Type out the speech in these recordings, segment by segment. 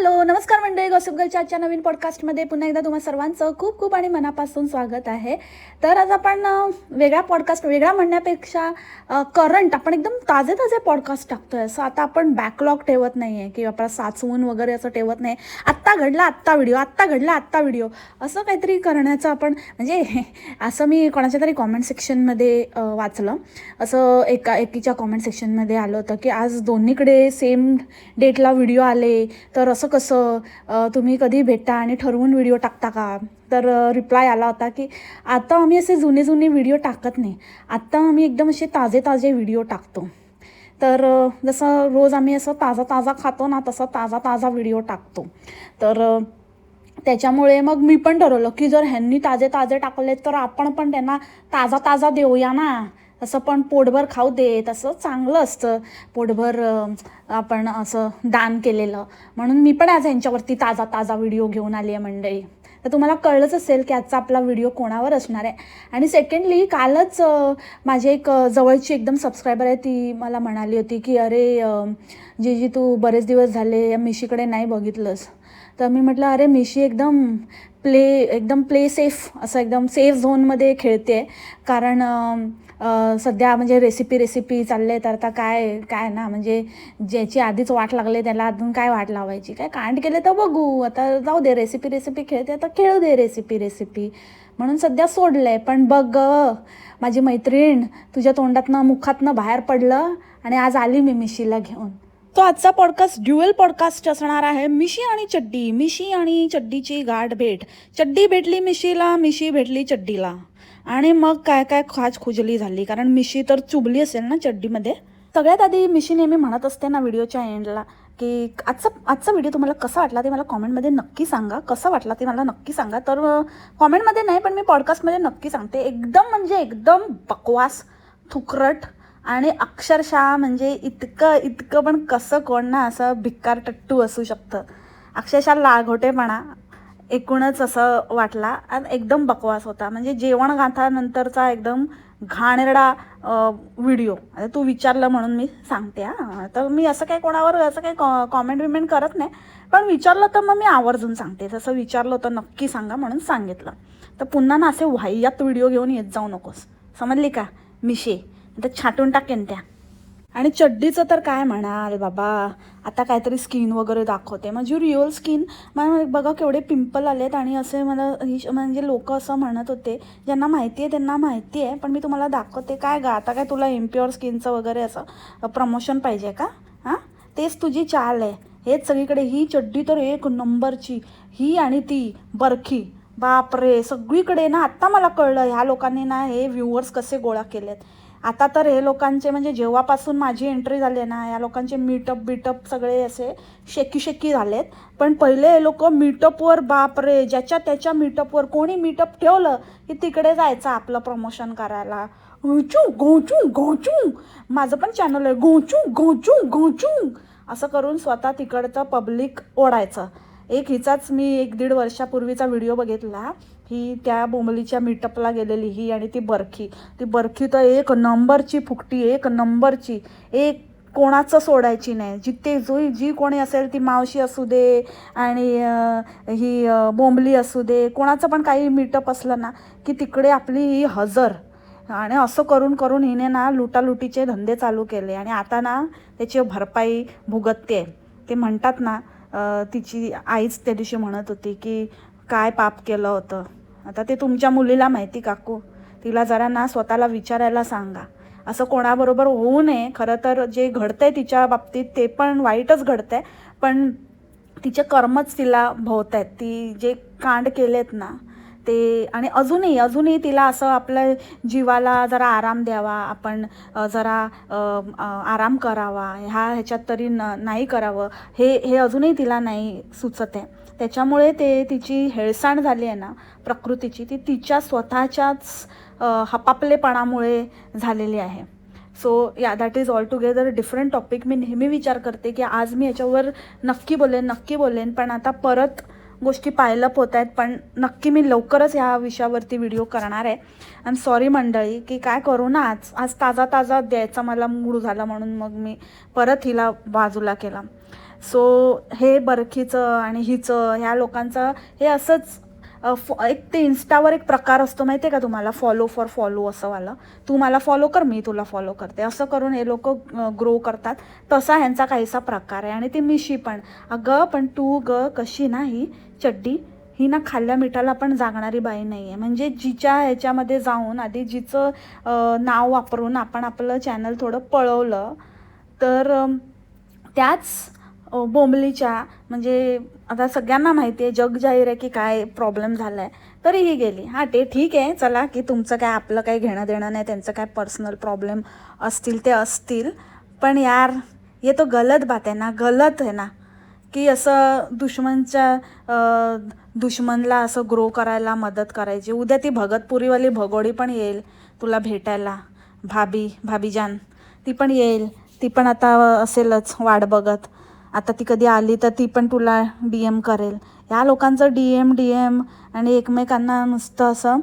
Hello नमस्कार मंडळी. गॉसिपगलच्या आजच्या नवीन पॉडकास्टमध्ये पुन्हा एकदा तुम्हा सर्वांचं खूप खूप आणि मनापासून स्वागत आहे. तर आज आपण वेगळा पॉडकास्ट वेगळा म्हणण्यापेक्षा करंट आपण एकदम ताजे ताजे पॉडकास्ट टाकतोय. असं आता आपण बॅकलॉग ठेवत नाही आहे की आपण साचवून वगैरे असं ठेवत नाही. आत्ता घडला आत्ता व्हिडिओ आत्ता घडला आत्ता व्हिडिओ असं काहीतरी करण्याचं आपण म्हणजे असं मी कोणाच्या तरी कॉमेंट सेक्शनमध्ये वाचलं. असं एका एकीच्या कॉमेंट सेक्शनमध्ये आलं होतं की आज दोन्हीकडे सेम डेटला व्हिडिओ आले. तर असं कसं तुम्ही कधी भेटता आणि ठरवून व्हिडिओ टाकता का? तर रिप्लाय आला होता की आता आम्ही असे जुने जुने व्हिडिओ टाकत नाही. आत्ता आम्ही एकदम असे ताजे ताजे व्हिडिओ टाकतो. तर जसं रोज आम्ही असं ताजा ताजा खातो ना तसा ताजा ताजा व्हिडिओ टाकतो. तर त्याच्यामुळे मग मी पण ठरवलं की जर ह्यांनी ताजे ताजे टाकले तर आपण पण त्यांना ताजा ताजा देऊया ना. असं पण पोटभर खाऊ देत तसं चांगलं असतं. पोटभर आपण असं दान केलेलं. म्हणून मी पण आज यांच्यावरती ताजा ताजा व्हिडिओ घेऊन आली आहे मंडळी. तर तुम्हाला कळलंच असेल की आजचा आपला व्हिडिओ कोणावर असणार आहे. आणि सेकंडली कालच माझी एक जवळची एकदम सबस्क्रायबर आहे ती मला म्हणाली होती की अरे जी जी तू बरेच दिवस झाले या मिशीकडे नाही बघितलंस. तर मी म्हटलं अरे मिशी एकदम प्ले एकदम प्ले सेफ असं एकदम सेफ झोनमध्ये खेळते. कारण सध्या म्हणजे रेसिपी रेसिपी चालले तर आता काय काय ना म्हणजे ज्याची आधीच वाट लागले त्याला अजून काय वाट लावायची? काय कांड केले तर बघू. आता जाऊ दे रेसिपी रेसिपी खेळते तर खेळू दे रेसिपी रेसिपी म्हणून सध्या सोडलं आहे पण बघ माझी मैत्रीण तुझ्या तोंडातनं मुखातनं बाहेर पडलं आणि आज आली मी मिशीला घेऊन. तो आजचा पॉडकास्ट ड्युएल पॉडकास्ट असणार आहे. मिशी आणि चड्डी. मिशी आणि चड्डीची गाठ भेट. चड्डी भेटली मिशीला मिशी भेटली चड्डीला. आणि मग काय काय खाज खुजली झाली? कारण मिशी तर चुबली असेल ना चड्डीमध्ये. सगळ्यात आधी मिशी नेहमी म्हणत असते ना व्हिडिओच्या एंडला की आजचा आजचा व्हिडिओ तुम्हाला कसा वाटला ते मला कॉमेंटमध्ये नक्की सांगा. कसा वाटला ते मला नक्की सांगा. तर कॉमेंटमध्ये नाही पण मी पॉडकास्टमध्ये नक्की सांगते. एकदम म्हणजे एकदम बकवास थुकरट आणि अक्षरशः म्हणजे इतकं इतकं पण कसं कोण ना असं भिक्कार टट्टू असू शकतं. अक्षरशः लाघोटेपणा. एकूणच असं वाटला. आणि एकदम बकवास होता. म्हणजे जेवण गाथानंतरचा एकदम घाणेरडा व्हिडिओ. आता तू विचारलं म्हणून मी सांगते हां. तर मी असं काही कोणावर असं काही कॉ कॉमेंट विमेंट करत नाही. पण विचारलं तर मग मी आवर्जून सांगते. तसं विचारलं तर नक्की सांगा म्हणून सांगितलं. तर पुन्हा ना असे वाह्यात व्हिडिओ घेऊन येत जाऊ नकोस. समजली का? मिशे. तर छाटून टाकेन त्या. आणि चड्डीचं तर काय म्हणाल बाबा? आता काहीतरी स्किन वगैरे दाखवते. माझी रिअल स्किन मला बघा केवढे पिंपल आलेत आणि असे मला ही म्हणजे लोक असं म्हणत होते ज्यांना माहिती आहे त्यांना माहिती आहे पण मी तुम्हाला दाखवते काय गा? आता काय तुला इम्प्युअर स्किनचं वगैरे असं प्रमोशन पाहिजे का? हां? तेच तुझी चाल आहे. हेच सगळीकडे ही चड्डी तर एक नंबरची ही आणि ती बरखी. बापरे! सगळीकडे ना आत्ता मला कळलं ह्या लोकांनी ना हे व्ह्युअर्स कसे गोळा केलेत. आता तर हे लोकांचे म्हणजे जेव्हापासून माझी एंट्री झाली आहे ना या लोकांचे मीटअप बीटअप सगळे असे शेकी शेकी झालेत. पण पहिले हे लोक मीटअपवर बापरे ज्याच्या त्याच्या मीटअपवर कोणी मीटअप ठेवलं की तिकडे जायचं आपलं प्रमोशन करायला. गोचू गोचू गोचू. माझं पण चॅनल आहे. गोचू गोचू गोचू. असं करून स्वतः तिकडचं पब्लिक ओढायचं. एक हिचाच मी एक दीड वर्षापूर्वीचा व्हिडिओ बघितला. ही त्या बोंबलीच्या मीटअपला गेलेली ही आणि ती बरखी. ती बरखी तर एक नंबरची फुकटी एक नंबरची. एक कोणाचं सोडायची नाही. जिथे जो जी कोणी असेल ती मावशी असू दे आणि ही बोंबली असू दे कोणाचं पण काही मीटअप असलं ना की तिकडे आपली ही हजर. आणि असं करून करून हिने ना लुटालुटीचे धंदे चालू केले. आणि आता ना त्याची भरपाई भुगतते. ते म्हणतात ना तिची आईच त्या दिवशी म्हणत होती की काय पाप केलं होतं? आता ते तुमच्या मुलीला माहिती काकू. तिला जरा ना स्वतःला विचारायला सांगा. असं कोणाबरोबर होऊ नये. खरं तर जे घडतंय तिच्या बाबतीत ते पण वाईटच घडतंय. पण तिचे कर्मच तिला भोवत आहेत ती जे कांड केलेत ना ते आणि अजूनही अजूनही तिला असं आपल्या जीवाला जरा आराम द्यावा. आपण जरा आराम करावा. ह्या ह्याच्यात तरी न नाही करावं. हे हे अजूनही तिला नाही सुचत आहे त्याच्यामुळे ते तिची हेळसाण झाली आहे ना प्रकृतीची ती तिच्या स्वतःच्याच हपापलेपणामुळे झालेली आहे. सो या that is all together different topic मी नेहमी विचार करते की आज मी याच्यावर नक्की बोलेन नक्की बोलेन पण आता परत गोष्टी पायलप होत आहेत पण नक्की मी लवकरच ह्या विषयावरती व्हिडिओ करणार आहे. आय एम सॉरी मंडळी की काय करू ना आज? आज ताजा ताजा द्यायचा मला मूड झाला म्हणून मग मी परत हिला बाजूला केला. सो हे बरखीचं आणि हिचं ह्या लोकांचं हे असंच फॉ एक ते इन्स्टावर एक प्रकार असतो माहिती आहे का तुम्हाला? फॉलो फॉर फॉलो असं वाला. तू मला फॉलो कर मी तुला फॉलो करते. असं करून हे लोक ग्रो करतात. तसा ह्यांचा काहीसा प्रकार आहे. आणि ते मिशी पण. अगं पण तू ग कशी ना ही चड्डी ही ना खाल्ल्या मिठाला पण जागणारी बाई नाही आहे म्हणजे जिच्या ह्याच्यामध्ये जाऊन आधी जिचं नाव वापरून आपण आपलं चॅनल थोडं पळवलं तर त्याच बोंबलीच्या म्हणजे आता सगळ्यांना माहिती आहे जग जाहीर आहे की काय प्रॉब्लेम झाला आहे तरीही गेली. हां ते ठीक आहे. चला की तुमचं काय आपलं काही घेणं देणं नाही त्यांचं काय पर्सनल प्रॉब्लेम असतील ते असतील. पण यार ये तो गलत बात आहे ना गलत आहे ना की असं दुश्मनच्या दुश्मनला असं ग्रो करायला मदत करायची. उद्या ती भगतपुरीवाली भगोडी पण येईल तुला भेटायला. भाभी भाभीजान ती पण येईल. ती पण आता असेलच वाट बघत. आता ती कधी आली तर ती पण तुला डी एम करेल. या लोकांचं डी एम डी एम आणि एकमेकांना नुसतं असं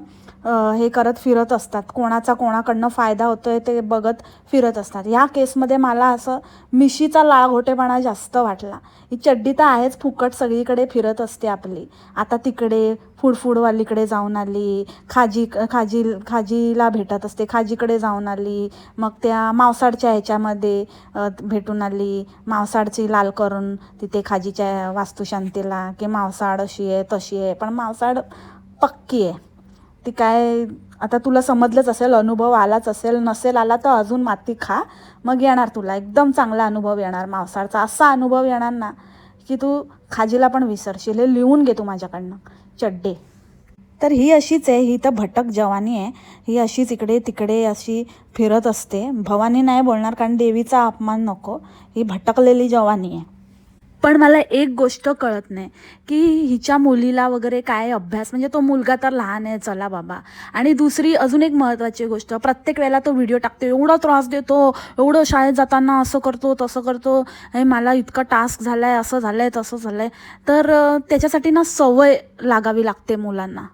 हे करत फिरत असतात. कोणाचा कोणाकडनं फायदा होतो आहे ते बघत फिरत असतात. ह्या केसमध्ये मला असं मिशीचा लाघोटेपणा जास्त वाटला. ही चड्डी तर आहेच फुकट सगळीकडे फिरत असते आपली. आता तिकडे फुडफुडवालीकडे जाऊन आली खाजी खाजी खाजीला भेटत असते खाजीकडे जाऊन आली मग त्या मावसाडच्या ह्याच्यामध्ये भेटून आली. मावसाडची लाल करून तिथे खाजीच्या वास्तुशांतीला की मावसाड अशी आहे तशी आहे. पण मावसाड पक्की आहे. ती काय आता तुला समजलंच असेल अनुभव आलाच असेल नसेल आला तर अजून माती खा. मग येणार तुला. एकदम चांगला अनुभव येणार मावसाळचा असा अनुभव येणार ना की तू खाजीला पण विसरशील. हे लिहून घे तू माझ्याकडनं. चड्डे. तर ही अशीच आहे ही तर भटक जवानी आहे. ही अशीच इकडे तिकडे अशी फिरत असते. भवानी नाही बोलणार कारण देवीचा अपमान नको. ही भटकलेली जवानी आहे. पण मला एक गोष्ट कळत नाही की हिच्या मुलीला वगैरे काय अभ्यास म्हणजे तो मुलगा तर लहान आहे चला बाबा. आणि दुसरी अजून एक महत्त्वाची गोष्ट प्रत्येक वेळेला तो व्हिडिओ टाकतो एवढा त्रास देतो एवढं शाळेत जाताना असं करतो तसं करतो हे मला इतका टास्क झाला आहे असं झालं आहे तसं झालं आहे तर त्याच्यासाठी ना सवय लागावी लागते मुलांना.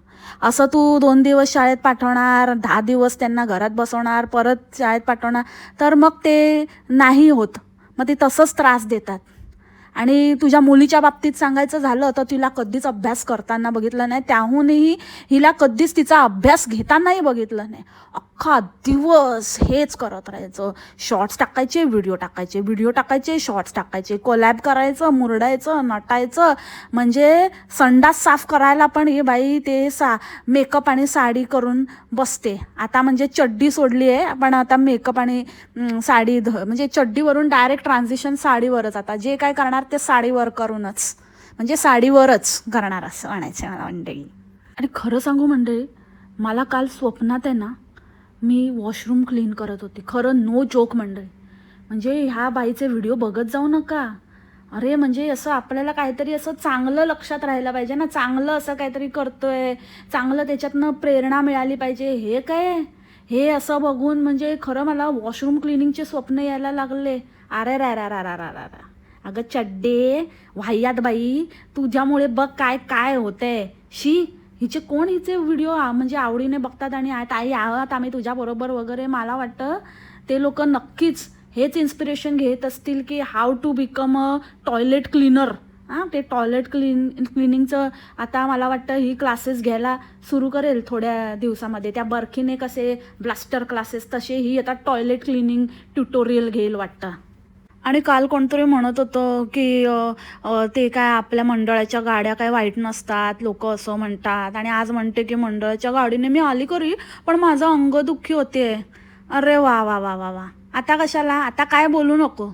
असं तू दोन दिवस शाळेत पाठवणार दहा दिवस त्यांना घरात बसवणार परत शाळेत पाठवणार तर मग ते नाही होत. मग ते तसंच त्रास देतात. आणि तुझ्या मुलीच्या बाबतीत सांगायचं झालं तर तिला कधीच अभ्यास करताना बघितलं नाही. त्याहूनही हिला कधीच तिचा अभ्यास घेतानाही बघितलं नाही. अख्खा दिवस हेच करत राहायचं. शॉर्ट्स टाकायचे व्हिडिओ टाकायचे व्हिडिओ टाकायचे शॉर्ट्स टाकायचे कोलॅब करायचं मुरडायचं नटायचं. म्हणजे संडास साफ करायला पण हे बाई ते सा मेकअप आणि साडी करून बसते. आता म्हणजे चड्डी सोडली आहे पण आता मेकअप आणि साडी ध म्हणजे चड्डीवरून डायरेक्ट ट्रान्झिशन साडीवरच. आता जे काय करणार ते साडीवर करूनच. म्हणजे साडीवरच करणार असं म्हणायचं मला मंडळी. आणि खरं सांगू मंडळी मला काल स्वप्नात आहे ना मी वॉशरूम क्लीन करत होते. खरं नो जोक मंडळी. म्हणजे ह्या बाईचे व्हिडिओ बघत जाऊ नका. अरे म्हणजे असं आपल्याला काहीतरी असं चांगलं लक्षात राहायला पाहिजे ना. चांगलं असं काहीतरी करतोय. चांगलं त्याच्यातनं प्रेरणा मिळाली पाहिजे. हे काय? हे असं बघून म्हणजे खरं मला वॉशरूम क्लिनिंगचे स्वप्न यायला लागले. अरे रा रा रा रा रा रा रा. अगं चड्डे वाह्यात बाई तुझ्यामुळे बघ काय काय होतंय. शी हिचे कोण हिचे व्हिडिओ म्हणजे आवडीने बघतात आणि आ- ताई आहात आम्ही तुझ्याबरोबर वगैरे मला वाटतं ते लोक नक्कीच हेच इन्स्पिरेशन घेत असतील की how to become a toilet cleaner हां ते टॉयलेट क्लीन क्लिनिंगचं आता मला वाटतं ही क्लासेस घ्यायला सुरू करेल थोड्या दिवसामध्ये. त्या बर्खीने कसे ब्लास्टर क्लासेस तसे ही आता टॉयलेट क्लिनिंग ट्युटोरियल घेईल वाटतं. आणि काल कोणतरी म्हणत होतं की ते काय आपल्या मंडळाच्या गाड्या काय वाईट नसतात लोक असं म्हणतात. आणि आज म्हणते की मंडळाच्या गाडीने मी आली करी पण माझं अंग दुःखी होते. अरे वा वा वा वा वा. आता कशाला? आता काय बोलू नको.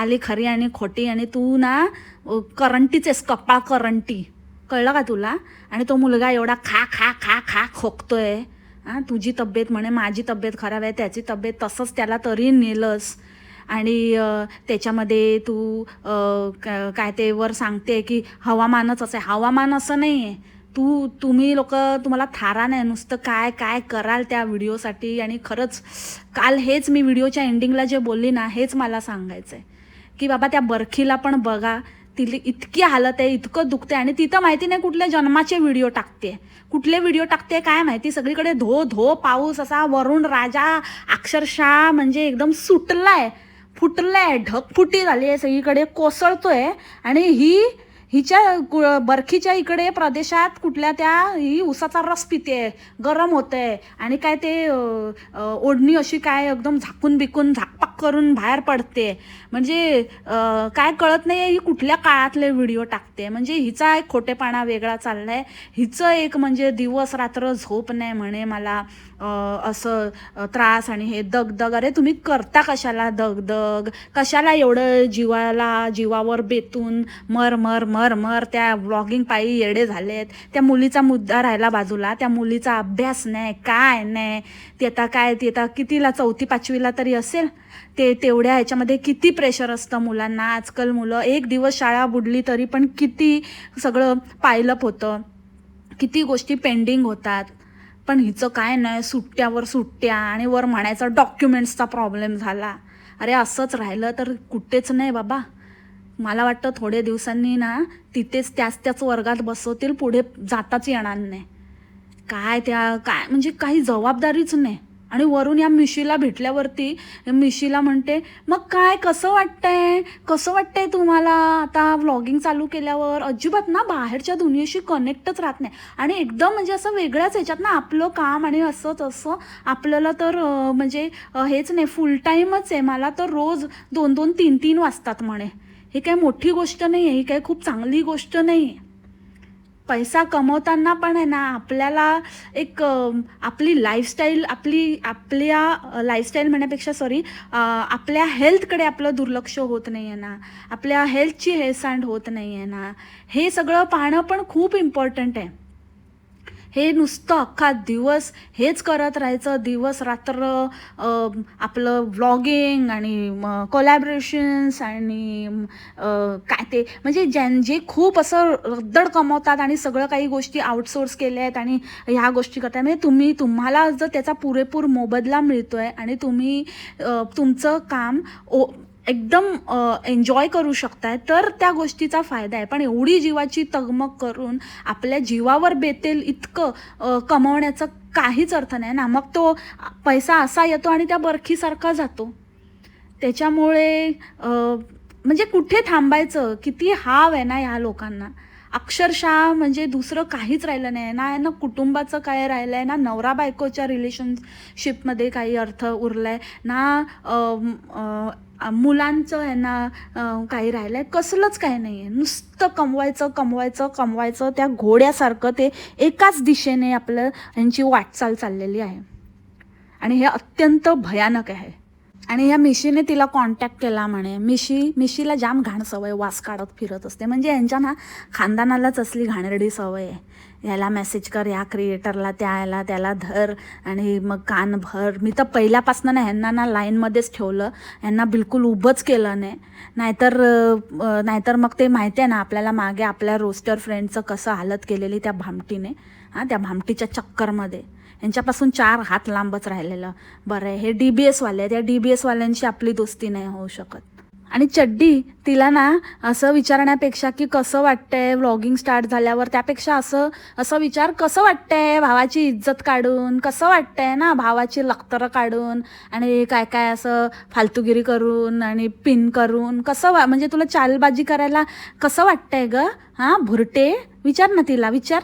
आली खरी आणि खोटी आणि तू ना करंटीच आहेस कपाळ करंटी. कळलं का तुला? आणि तो मुलगा एवढा खा खा खा खा खोकतोय. हां तुझी तब्येत म्हणे माझी तब्येत खराब आहे त्याची तब्येत तसंच त्याला तरी नेलंस. आणि त्याच्यामध्ये तू काय ते वर सांगते की हवामानच असं आहे. हवामान असं नाही आहे तू तुम्ही लोक तुम्हाला थारा नाही. नुसतं काय काय कराल त्या व्हिडिओसाठी आणि खरंच काल हेच मी व्हिडिओच्या एंडिंगला जे बोलली ना हेच मला सांगायचं आहे की बाबा त्या बरखीला पण बघा. तिला इतकी हालत आहे इतकं दुखते आणि तिथं माहिती नाही कुठल्या जन्माचे व्हिडिओ टाकते कुठले व्हिडिओ टाकते काय माहिती? सगळीकडे धो धो पाऊस असा वरुण राजा अक्षरशः म्हणजे एकदम सुटला आहे फुटलंय ढगफुटी झाली आहे सगळीकडे कोसळतोय. आणि ही हिच्या कु- बरखीच्या इकडे प्रदेशात कुठल्या त्या ही उसाचा रस पिते गरम होते आणि काय ते ओढणी अशी काय एकदम झाकून बिकून झाकपाक करून बाहेर पडते. म्हणजे काय कळत नाही ही कुठल्या काळातले व्हिडिओ टाकते. म्हणजे हिचा एक खोटेपणा वेगळा चाललाय. हिचं एक म्हणजे दिवस रात्र झोप नाही म्हणे मला. असं त्रास आणि हे दगदग अरे तुम्ही करता कशाला दगदग कशाला एवढं जीवाला जीवावर बेतून मर मर मर मर? त्या व्लॉगिंग पायी येडे झालेत. त्या मुलीचा मुद्दा राहिला बाजूला. त्या मुलीचा अभ्यास नाही. काय नाही? ती आता काय ती आता कितीला? चौथी पाचवीला तरी असेल? ते तेवढ्या ह्याच्यामध्ये किती प्रेशर असतं मुलांना? आजकाल मुलं एक दिवस शाळा बुडली तरी पण किती सगळं पायलप होतं. किती गोष्टी पेंडिंग होतात. पण हिचं काय नाही सुट्ट्यावर सुट्ट्या आणि वर म्हणायचा डॉक्युमेंट्सचा प्रॉब्लेम झाला. अरे असंच राहिलं तर कुठेच नाही बाबा. मला वाटतं थोड्या दिवसांनी ना तिथेच त्याच त्याच वर्गात बसवतील पुढे जाताच येणार नाही. काय त्या काय म्हणजे काही जबाबदारीच नाही. आणि वरून या मिशीला भेटल्यावरती मिशीला म्हणते मग काय कसं वाटतंय? कसं वाटतंय तुम्हाला? आता व्लॉगिंग चालू केल्यावर अजिबात ना बाहेरच्या दुनियेशी कनेक्टच राहत नाही. आणि एकदम म्हणजे असं वेगळ्याच ह्याच्यात ना आपलं काम आणि असं तसं आपल्याला तर म्हणजे हेच नाही फुल टाईमच आहे. मला तर रोज दोन दोन तीन तीन वाजतात म्हणे. हे काय मोठी गोष्ट नाही आहे ही काय खूप चांगली गोष्ट नाही आहे पैसा कमवताना पण आहे ना आपल्याला एक आपली लाईफस्टाईल आपली आपल्या लाईफस्टाईल म्हणण्यापेक्षा सॉरी आपल्या हेल्थकडे आपलं दुर्लक्ष होत नाही आहे ना. आपल्या हेल्थची हेळसांड होत नाही आहे ना. हे सगळं पाहणं पण खूप इम्पॉर्टंट आहे. हे नुसतं अख्खा दिवस हेच करत राहायचं. दिवस रात्र आपलं व्लॉगिंग आणि कोलॅबरेशन्स आणि काय ते म्हणजे ज्यां जे खूप असं रद्दड कमवतात आणि सगळं काही गोष्टी आउटसोर्स केल्या आहेत आणि ह्या गोष्टी करताय म्हणजे तुम्ही तुम्हाला जर त्याचा पुरेपूर मोबदला मिळतो आहे आणि तुम्ही तुमचं काम ओ एकदम एन्जॉय करू शकताय तर त्या गोष्टीचा फायदा आहे. पण एवढी जीवाची तगमग करून आपल्या जीवावर बेतेल इतकं कमवण्याचं काहीच अर्थ नाही. ना मग तो पैसा असा येतो आणि त्या बरखीसारखा जातो. त्याच्यामुळे म्हणजे कुठे थांबायचं? किती हाव आहे ना ह्या लोकांना. अक्षरशः म्हणजे दुसरं काहीच राहिलं नाही. ना ना कुटुंबाचं काय राहिलं आहे ना नवरा बायकोच्या रिलेशनशिपमध्ये काही अर्थ उरलाय. ना आ, आ, मुलांचं आहे ना काही राहिलं आहे कसलंच काही नाही आहे नुसतं कमवायचं कमवायचं कमवायचं त्या घोड्यासारखं ते एकाच दिशेने आपलं यांची वाटचाल चाललेली आहे. आणि हे अत्यंत भयानक आहे. आणि ह्या मिशीने तिला कॉन्टॅक्ट केला म्हणे. मिशी मिशीला जाम घाण सवय वास काढत फिरत असते. म्हणजे यांच्या ना खानदानालाच असली घाणेरडी सवय आहे. याला मेसेज कर या क्रिएटरला त्या याला त्याला धर. आणि मग कान भर. मी तर पहिल्यापासून ना ह्यांना ना लाईनमध्येच ठेवलं. ह्यांना बिलकुल उभंच केलं नाही. नाहीतर नाहीतर मग ते माहिती आहे ना आपल्याला मागे आपल्या रोस्टर फ्रेंडचं कसं हालत केलेली त्या भामटीने. हां त्या भामटीच्या चक्करमध्ये. यांच्यापासून चार हात लांबच राहिलेलं. बरं आहे हे डी बी एसवाले त्या डी बी एसवाल्यांशी आपली दोस्ती नाही होऊ शकत. आणि चड्डी तिला ना असं विचारण्यापेक्षा की कसं वाटतंय व्लॉगिंग स्टार्ट झाल्यावर त्यापेक्षा असं असं विचार कसं वाटतंय भावाची इज्जत काढून कसं वाटतंय ना भावाची लखतरं काढून आणि काय काय असं फालतूगिरी करून आणि पिन करून कसं वा म्हणजे तुला चालबाजी करायला कसं वाटतंय ग? हां भुरटे? विचार ना तिला विचार.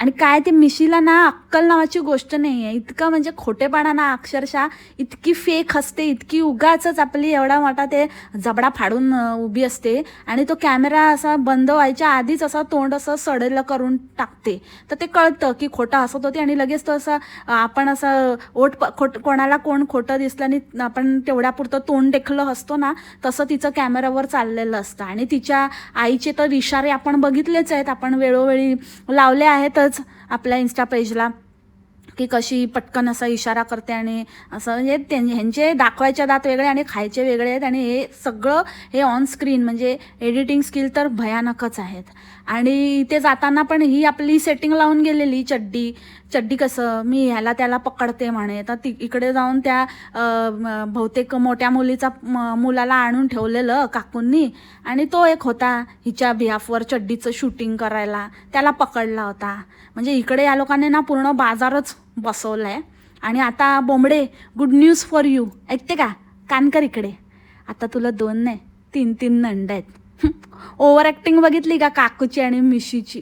आणि काय ते मिशीला ना अक्कल नावाची गोष्ट नाही आहे इतकं म्हणजे खोटेपणा ना अक्षरशः इतकी फेक असते इतकी उगाच आपली एवढा मोठा ते जबडा फाडून उभी असते. आणि तो कॅमेरा असा बंद व्हायच्या आधीच असा तोंड असं सडेलं करून टाकते. तर ते कळतं की खोटं हसत होती आणि लगेच तो असं आपण असं ओट प- खोट कोणाला कोण खोटं दिसलं आणि आपण तेवढ्यापुरतं तोंड देखलं असतो ना तसं तिचं कॅमेरावर चाललेलं असतं. आणि तिच्या आईचे तर इशारे आपण बघितलेच आहेत. आपण वेळोवेळी लावले आहेतच आपल्या इन्स्टा पेजला की कशी पटकन असा इशारा करते आणि असं म्हणजे त्यां- ह्यांचे दाखवायच्या दात वेगळे आणि खायचे वेगळे आहेत आणि हे सगळं हे ऑन स्क्रीन म्हणजे एडिटिंग स्किल तर भयानकच आहेत. आणि इथे जाताना पण ही आपली सेटिंग लावून गेलेली चड्डी. चड्डी कसं? मी ह्याला त्याला पकडते म्हणे. तर ती इकडे जाऊन त्या बहुतेक मोठ्या मुलीचा म, मुलाला आणून ठेवलेलं काकूंनी. आणि तो एक होता हिच्या बिहाफवर चड्डीचं शूटिंग करायला. त्याला पकडला होता. म्हणजे इकडे या लोकांनी ना पूर्ण बाजारच बसवला आहे आणि आता बोंबडे गुड न्यूज फॉर यू ऐकते का? कानकर इकडे. आता तुला दोन नाही तीन तीन नंड आहेत. ओव्हर ॲक्टिंग बघितली का काकूची आणि मिशीची?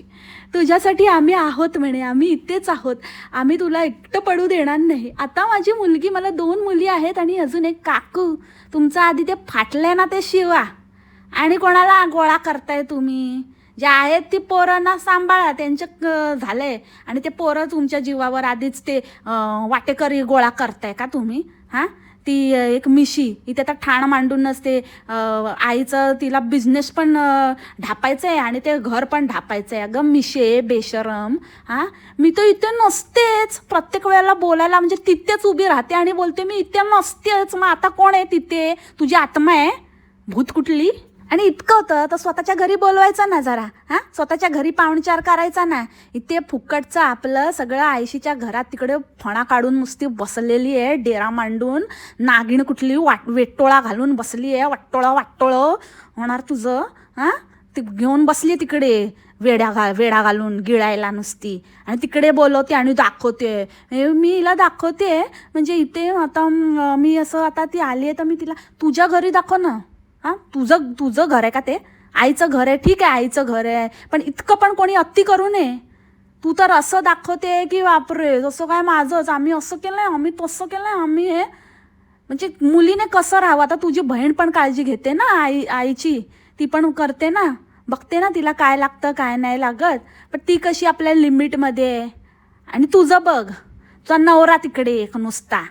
तुझ्यासाठी आम्ही आहोत म्हणे आम्ही इथेच आहोत. आम्ही तुला एकटं पडू देणार नाही. आता माझी मुलगी मला दोन मुली आहेत आणि अजून एक काकू. तुमचं आधी ते फाटले ना ते शिवा. आणि कोणाला गोळा करताय तुम्ही? जे आहेत ती पोरांना सांभाळा. त्यांचं क- झालंय. आणि ते पोरं तुमच्या जीवावर आधीच ते वाटेकरी गोळा करताय का तुम्ही? हां? ती एक मिशी इथे आता ठाण मांडून नसते. आईचं तिला बिझनेस पण ढापायचं आहे आणि ते घर पण ढापायचं आहे अगं मिशे बेशरम. हां? मी तर इथे नसतेच. प्रत्येक वेळेला बोलायला म्हणजे तिथेच उभी राहते आणि बोलते मी इथे नसतेच. मग आता कोण आहे तिथे? तुझी आत्मा आहे? भूत कुठली? आणि इतकं होतं तर स्वतःच्या घरी बोलवायचं ना जरा हां? स्वतःच्या घरी पाहुणचार करायचा ना. इथे फुकटचं आपलं सगळं आयशीच्या घरात तिकडे फणा काढून नुसती बसलेली आहे डेरा मांडून नागिण कुठली वाट वेटोळा घालून बसली आहे वाटोळा वाटोळं. होणार तुझं हां? ती घेऊन बसली तिकडे वेड्या घा वेडा घालून गिळायला नुसती. आणि तिकडे बोलवते आणि दाखवते. हे मी हिला दाखवते. म्हणजे इथे आता मी असं आता ती आली आहे तर मी तिला तुझ्या घरी दाखव ना. हां तुझं तुझं घर आहे का ते? आईचं घर आहे ठीक आहे आईचं घर आहे. पण इतकं पण कोणी अत्ती करू नये. तू तर असं दाखवते की बापरे जसं काय माझंच आम्ही असं केलं आहे आम्ही तसं केलं आहे आम्ही हे. म्हणजे मुलीने कसं राहावं? आता तुझी बहीण पण काळजी घेते ना आई आईची. ती पण करते ना. बघते ना तिला काय लागतं काय नाही लागत. पण ती कशी आपल्या लिमिटमध्ये आहे. आणि तुझं बघ तुझा नवरा तिकडे एक नुसता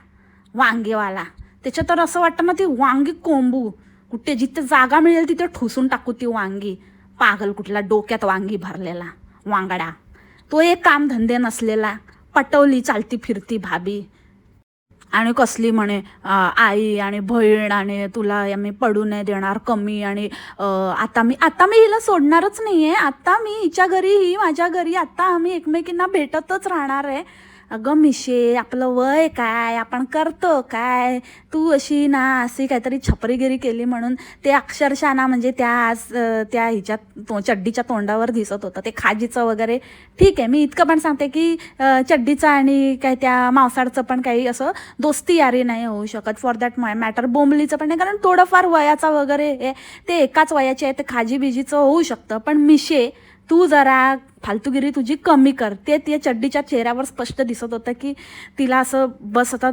वांगेवाला. त्याच्यात तर असं वाटतं ना ती वांगी कोंबू. कुठे जिथे जागा मिळेल तिथे ठोसून टाकू ती वांगी. पागल कुठला डोक्यात वांगी भरलेला वांगडा. तो एक काम धंदे नसलेला पटवली चालती फिरती भाभी. आणि कसली म्हणे आई आणि बहीण आणि तुला आम्ही पडू नाही देणार कमी आणि आता मी आता मी हिला सोडणारच नाही आहे आता मी हिच्या घरी ही माझ्या घरी आता आम्ही एकमेकींना भेटतच राहणार आहे. अगं मिशे आपलं वय काय? आपण करतो काय? तू अशी ना अशी काहीतरी छपरीगिरी केली म्हणून ते अक्षरशः ना म्हणजे त्या त्या हिच्या तो चड्डीच्या तोंडावर दिसत होतं. ते खाजीचं वगैरे. ठीक आहे मी इतकं पण सांगते की चड्डीचं आणि काय त्या मांसाळचं पण काही असं दोस्ती यारी नाही होऊ शकत फॉर दॅट मॅटर बोंबलीचं पण नाही कारण थोडंफार वयाचा वगैरे हे ते एकाच वयाचे आहे ते खाजी बिजीचं होऊ शकतं. पण मिशे तू जरा फालतूगिरी तुझी कमी कर. ते ती चड्डीच्या चेहऱ्यावर स्पष्ट दिसत होतं की तिला असं बस आता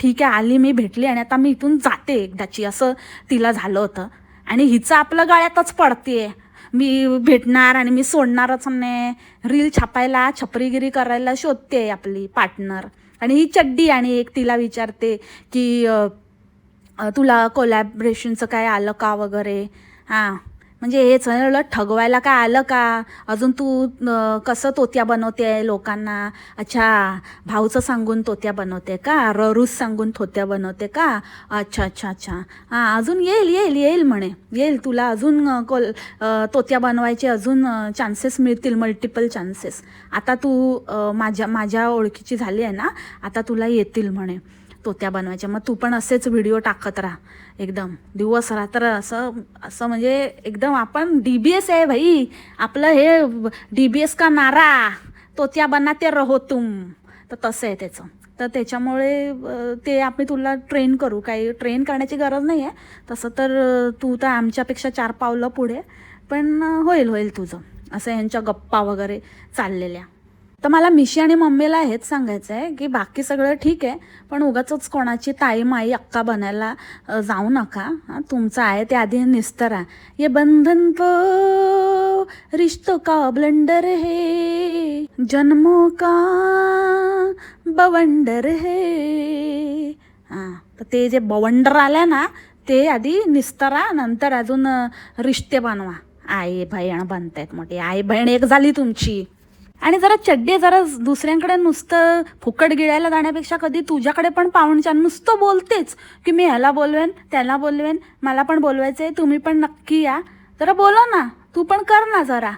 ठीक आहे आली मी भेटली आणि आता मी इथून जाते एकदाची असं तिला झालं होतं. आणि हिचं आपलं गाळ्यातच पडते मी भेटणार आणि मी सोडणारच नाही. रील छापायला छपरीगिरी करायला शोधते आपली पार्टनर. आणि ही चड्डी आणि एक तिला विचारते की तुला कोलॅबरेशनचं काय आलं का वगैरे? हां. म्हणजे हे सगळं ठगवायला काय आलं का? अजून तू कसं तोत्या बनवते लोकांना? अच्छा भाऊचं सांगून तोत्या बनवते का? ररूस सांगून तोत्या बनवते का? अच्छा अच्छा अच्छा. हां अजून येईल येईल येईल म्हणे. येईल तुला अजून कोल तोत्या बनवायचे अजून चान्सेस मिळतील मल्टिपल चान्सेस आता तू माझ्या माझ्या ओळखीची झाली आहे ना? आता तुला येतील म्हणे. तोत्या बनवायच्या. मग तू पण असेच व्हिडिओ टाकत राहा. एकदम. दिवस रात्र असं असं म्हणजे एकदम आपण डी बी एस आहे भाई. आपलं हे डी बी एस का नारा? तोत्या बनाते रहो तुम. तर तसं आहे त्याचं. तर त्याच्यामुळे ते आम्ही तुला ट्रेन करू. काही ट्रेन करण्याची गरज नाही आहे तसं तर तू तर आमच्यापेक्षा चार पावलं पुढे. पण होईल होईल तुझं. असं यांच्या गप्पा वगैरे चाललेल्या. तर मला मिशी आणि मम्मीला हेच सांगायचं आहे की बाकी सगळं ठीक आहे पण उगाचच कोणाची ताई माई अक्का बनायला जाऊ नका. हां तुमचं आहे ते आधी निस्तरा ये बंधन तो रिश्तो का ब्लंडर है? जन्मो का बवंडर है? हां तर ते जे बवंडर आल्या ना ते आधी निस्तरा नंतर अजून रिश्ते बनवा. आई बहीण बनतायत मोठी. आई बहीण एक झाली तुमची. आणि जरा चड्डे जरा दुसऱ्यांकडे नुसतं फुकट गिळायला जाण्यापेक्षा कधी तुझ्याकडे पण पाहुणच्या नुसतं बोलतेच की मी ह्याला बोलवेन त्याला बोलवेन मला पण बोलवायचं आहे तुम्ही पण नक्की या. जरा बोला ना तू पण कर ना जरा.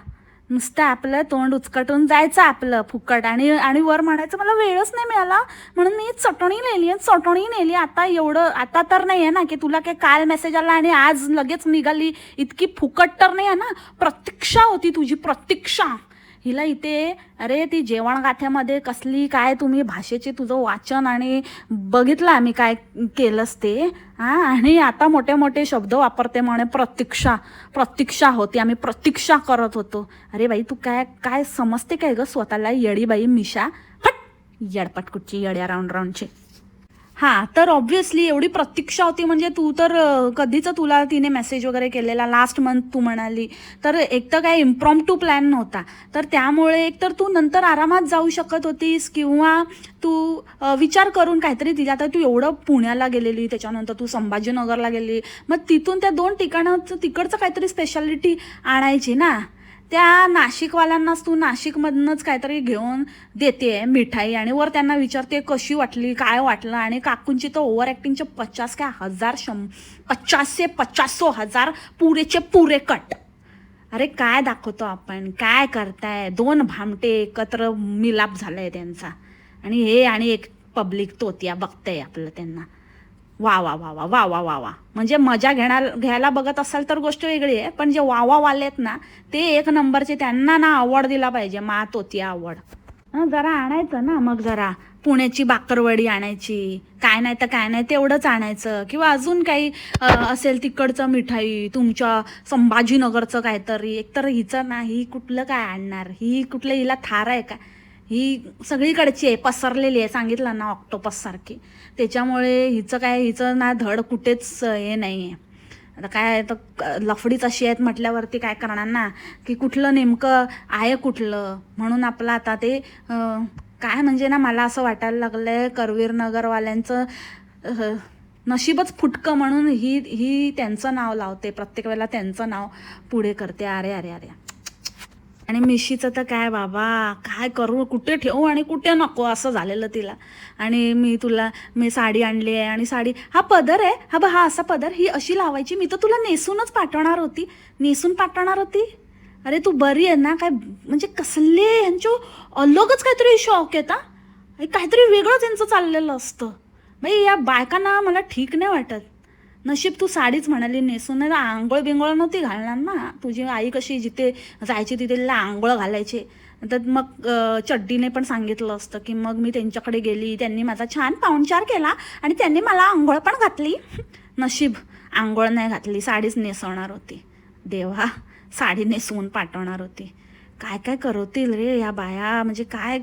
नुसतं आपलं तोंड उचकटून जायचं आपलं फुकट आणि आणि वर म्हणायचं मला वेळच नाही मिळाला. म्हणून मी चटणी नेली आहे चटणी नेली. आता एवढं आता तर नाही आहे ना की तुला काय काल मेसेज आला आणि आज लगेच निघाली. इतकी फुकट तर नाही आहे ना. प्रतीक्षा होती तुझी प्रतीक्षा. हिला इथे अरे ती जेवण गाथ्यामध्ये कसली काय तुम्ही भाषेचे तुझं वाचन आणि बघितलं आम्ही काय केलंस ते हां? आणि आता मोठे मोठे शब्द वापरते म्हणे प्रतीक्षा प्रतीक्षा होती आम्ही प्रतीक्षा करत होतो. अरे बाई तू काय काय समजते काय ग स्वतःला येडी बाई मिशा? फट येडपट कुठची येड्या राऊंड राऊंडची. हां तर ऑब्व्हियसली एवढी प्रतीक्षा होती. म्हणजे तू तर कधीच तुला तिने मेसेज वगैरे केलेला लास्ट मंथ तू म्हणाली. तर एक तर काय इम्प्रॉम टू प्लॅन नव्हता. तर त्यामुळे एक तर तू नंतर आरामात जाऊ शकत होतीस किंवा तू विचार करून काहीतरी तिला आता तू एवढं पुण्याला गेलेली त्याच्यानंतर तू संभाजीनगरला गेली. मग तिथून त्या दोन ठिकाणाचं तिकडचं काहीतरी स्पेशालिटी आणायची ना. त्या नाशिकवाल्यांनाच तू नाशिकमधनंच काहीतरी घेऊन देते मिठाई. आणि वर त्यांना विचारते कशी वाटली? काय वाटलं? आणि काकूंची तर ओव्हर ॲक्टिंगचे पचास काय हजार शं पचासशे पचासो हजार पुरेचे पुरे कट. अरे काय दाखवतो आपण? काय करताय? दोन भामटे एकत्र मिलाप झालाय त्यांचा. आणि हे आणि एक पब्लिक तोतिया बघतंय आपलं त्यांना. वा वा वा वा वा वा वा वा. म्हणजे मजा घेणार घ्यायला बघत असाल तर गोष्ट वेगळी आहे पण जे वा वा वाले आहेत ना ते एक नंबरचे त्यांना ना आवड दिला पाहिजे मातोती आवड जरा आणायचं ना मग जरा. पुण्याची बाकरवडी आणायची काय नाही तर काय नाही तेवढंच आणायचं. किंवा अजून काही असेल तिकडचं मिठाई तुमच्या संभाजीनगरचं काहीतरी. एकतर हिचं ना ही कुठलं काय आणणार? ही कुठलं हिला थार आहे का? ही सगळीकडची आहे पसरलेली आहे सांगितलं ना ऑक्टोपस सारखी. त्याच्यामुळे हिचं काय हिचं ना धड कुठेच हे नाही आहे आता काय तर लफडीच अशी आहेत म्हटल्यावरती काय करणार ना की कुठलं नेमकं आहे कुठलं? म्हणून आपलं आता ते काय म्हणजे ना मला असं वाटायला लागलं आहे करवीर नगरवाल्यांचं नशीबच फुटकं म्हणून ही ही त्यांचं नाव लावते. प्रत्येक वेळेला त्यांचं नाव पुढे करते. अरे अरे अरे. आणि मिशीचं तर काय बाबा काय करू कुठे ठेवू आणि कुठे नको असं झालेलं तिला. आणि मी तुला मी साडी आणली आहे आणि साडी हा पदर आहे. हा बा हा असा पदर ही अशी लावायची. मी तर तुला नेसूनच पाठवणार होती. नेसून पाठवणार होती? अरे तू बरी आहे ना काय म्हणजे कसले ह्यांचे अलगच काहीतरी शॉक येत काहीतरी वेगळंच यांचं चाललेलं असतं. बाई या बायकांना मला ठीक नाही वाटत. नशीब तू साडीच म्हणाली नेसून नाही. तर आंघोळ बिंगोळ नव्हती घालणार ना? तुझी आई कशी जिथे जायची तिथे आंघोळ घालायचे. तर मग चड्डीने पण सांगितलं असतं की मग मी त्यांच्याकडे गेली. त्यांनी माझा छान पाहुणचार केला आणि त्यांनी मला आंघोळ पण घातली. नशीब आंघोळ नाही घातली. साडीच नेसवणार होती. देवा साडी नेसवून पाठवणार होती. काय काय करवतील रे या बाया? म्हणजे काय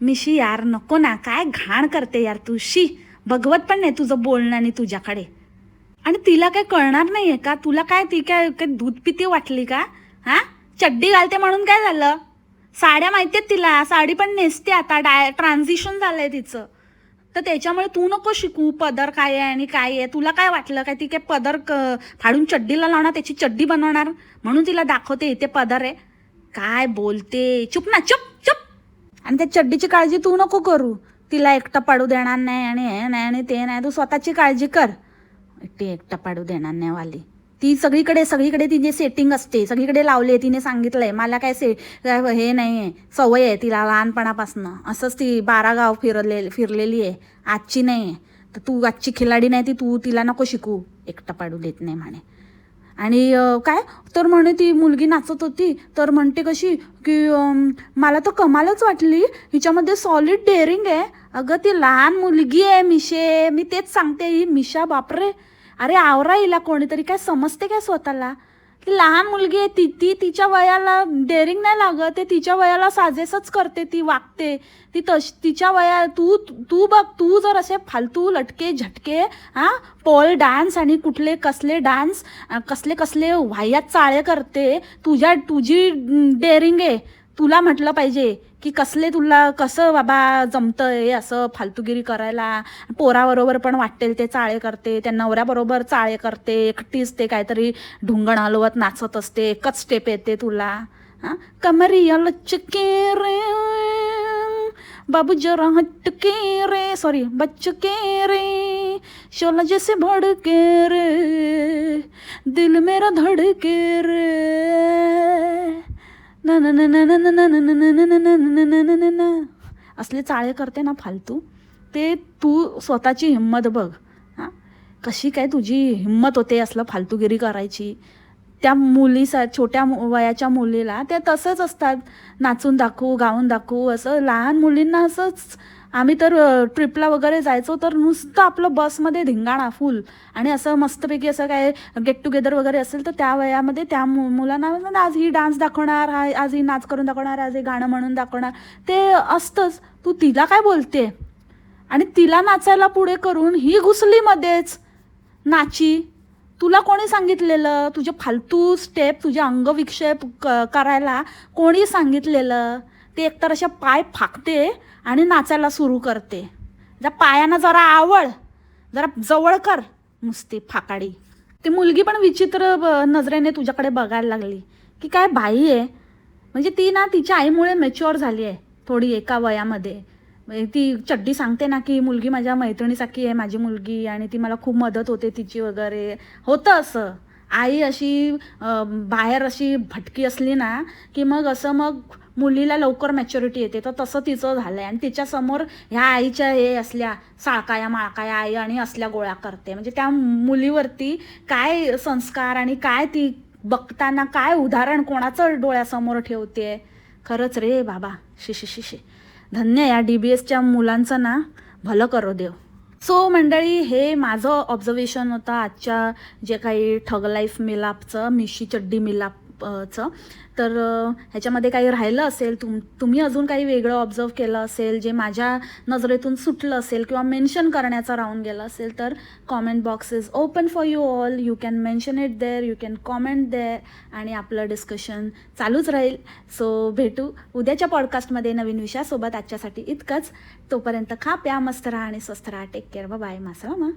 मिशी यार नको ना. काय घाण करते यार तू शी बघवत पण नाही तुझं बोलणं आणि तुझ्याकडे. आणि तिला काय कळणार नाहीये का? तुला काय ती काय काय दूध पिती वाटली का? हा? चड्डी घालते म्हणून काय झालं? साड्या माहिती आहेत तिला. साडी पण नेसते आता. डाय ट्रान्झिशन झालंय तिचं. तर त्याच्यामुळे तू नको शिकू. पदर काय आहे आणि काय आहे? तुला काय वाटलं काय ती काय पदर क फाडून चड्डीला लावणार? त्याची चड्डी बनवणार? म्हणून तिला दाखवते इथे पदर आहे. काय बोलते? चुप ना चुप चुप. आणि त्या चड्डीची काळजी तू नको करू. तिला एकटं पाडू देणार नाही आणि हे नाही आणि ते नाही. तू स्वतःची काळजी कर. एकटी एकटा पाडू देणार नाही वाली. ती सगळीकडे सगळीकडे तिचे सेटिंग असते. सगळीकडे लावले तिने सांगितलंय मला काय से काय हे नाही आहे सवय आहे तिला लहानपणापासनं. असंच ती बारा गाव फिरले फिरलेली आहे. आजची नाही आहे तर तू आजची खिलाडी नाही ती तू तिला नको शिकू. एकटा पाडू देत नाही म्हणे. आणि काय? तर म्हणे ती मुलगी नाचत होती. तर म्हणते कशी की मला तर कमालच वाटली. हिच्यामध्ये सॉलिड डेअरिंग आहे. अगं ती लहान मुलगी आहे मिशे. मी तेच सांगते ही मिशा बापरे. अरे आवरा हिला कोणीतरी काय समजते काय स्वतःला? ती लहान मुलगी आहे ती ती तिच्या वयाला डेअरिंग नाही लागत ते तिच्या वयाला साजेसच करते ती वागते. ती तश तिच्या वया तू तू बघ तू जर असे फालतू लटके झटके हां पोल डान्स आणि कुठले कसले डान्स कसले कसले वाह्यात चाळे करते तुझ्या तुझी डेअरिंग आहे. तुला म्हटलं पाहिजे. की कसले तुला कसं बाबा जमतं असं फालतूगिरी करायला? पोराबरोबर पण वाटेल ते चाळे करते त्या नवऱ्याबरोबर चाळे करते एकटीच ते काहीतरी ढुंगण हलवत नाचत असते एकच स्टेप येते तुला. हां? कमरिया लचके रे बाबू जरा हटके रे सॉरी बचके रे शोला जैसे भड़के रे दिल मेरा धड़के रे. ना ना ना ना ना ना ना ना ना ना ना ना ना ना ना ना असले चाळे करते ना फालतू ते तू स्वतःची हिंमत बघ हां कशी काय तुझी हिंमत होते असलं फालतूगिरी करायची त्या मुलीसा छोट्या वयाच्या मुलीला ते तसंच असतात नाचून दाखवू गाऊन दाखवू असं लहान मुलींना असंच आम्ही तर ट्रिपला वगैरे जायचो तर नुसतं आपलं बसमध्ये धिंगाणा फुल. आणि असं मस्तपैकी असं काय गेट टुगेदर वगैरे असेल तर त्या वयामध्ये त्या मु मुलांना आज ही डान्स दाखवणार हा आज ही नाच करून दाखवणार आज हे गाणं म्हणून दाखवणार. ते असतंच. तू तिला काय बोलते? आणि तिला नाचायला पुढे करून ही घुसली मध्येच नाची. तुला कोणी सांगितलेलं? तुझे फालतू स्टेप तुझे अंगविक्षेप क करायला कोणी सांगितलेलं? ते एकतर अशा पाय फाकते आणि नाचायला सुरू करते. जरा पायानं जरा आवड जरा जवळ कर नुसती फाकाडी. ती मुलगी पण विचित्र ब- नजरेने तुझ्याकडे बघायला लागली. की काय बाई आहे? म्हणजे ती ना तिच्या आईमुळे मेच्युअर झाली आहे थोडी एका वयामध्ये. ती चड्डी सांगते ना की मुलगी माझ्या मैत्रिणीसारखी आहे माझी मुलगी आणि ती मला खूप मदत होते तिची वगैरे. होतं असं. आई अशी बाहेर अशी भटकी असली ना की मग असं मग मुलीला लवकर मॅच्युरिटी येते. तर तसं तिचं झालं आहे आणि तिच्यासमोर ह्या आईच्या हे असल्या साळकाया माळकाया आई आणि असल्या गोळ्या करते. म्हणजे त्या मुलीवरती काय संस्कार आणि काय ती बघताना काय उदाहरण कोणाचं डोळ्यासमोर ठेवते? खरंच रे बाबा. शिशी शिशी धन्य या डी बी एसच्या मुलांचं ना. भलं करो देव. सो मंडळी हे माझं ऑब्झर्वेशन होतं आजच्या जे काही ठग लाईफ मिलापचं मिशी चड्डी मिलाप चं. तर ह्याच्यामध्ये काही राहिलं असेल तुम तुम्ही अजून काही वेगळं ऑब्झर्व केलं असेल जे माझ्या नजरेतून सुटलं असेल किंवा मेन्शन करण्याचा राहून गेलं असेल तर comment box is open for you all you can mention it there you can comment there आणि आपलं डिस्कशन चालूच राहील. सो भेटू उद्याच्या पॉडकास्टमध्ये नवीन विषयासोबत. आजच्यासाठी इतकंच. तोपर्यंत खा प्या मस्त राहा आणि स्वस्त राहा. टेक केअर बाय मासळा मग